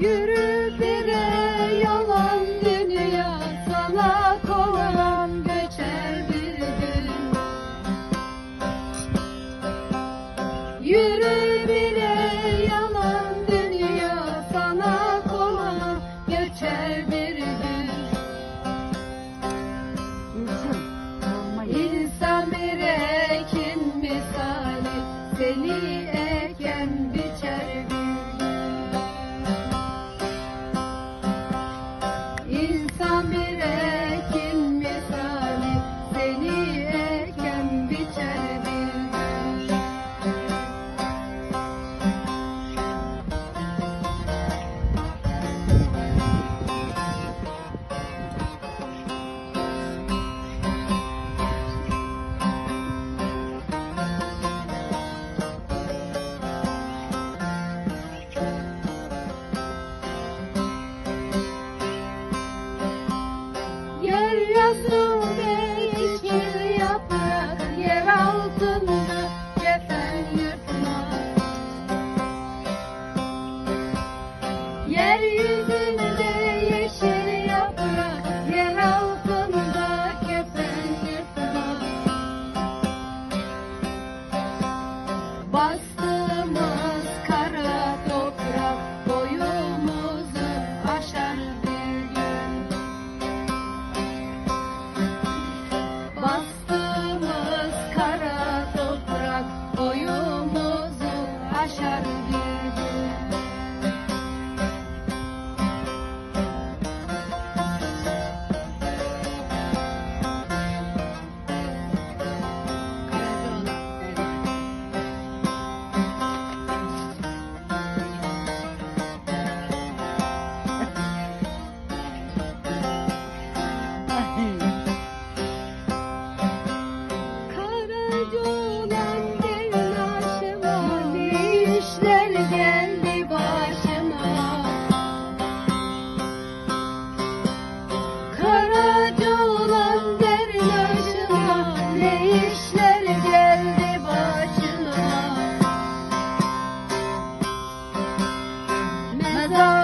Yürü bire yalan dünya salak olan göçer bir gün Yürü bire yalan dünya salak olan göçer bir gün İnsan bir ekin misali seni Father.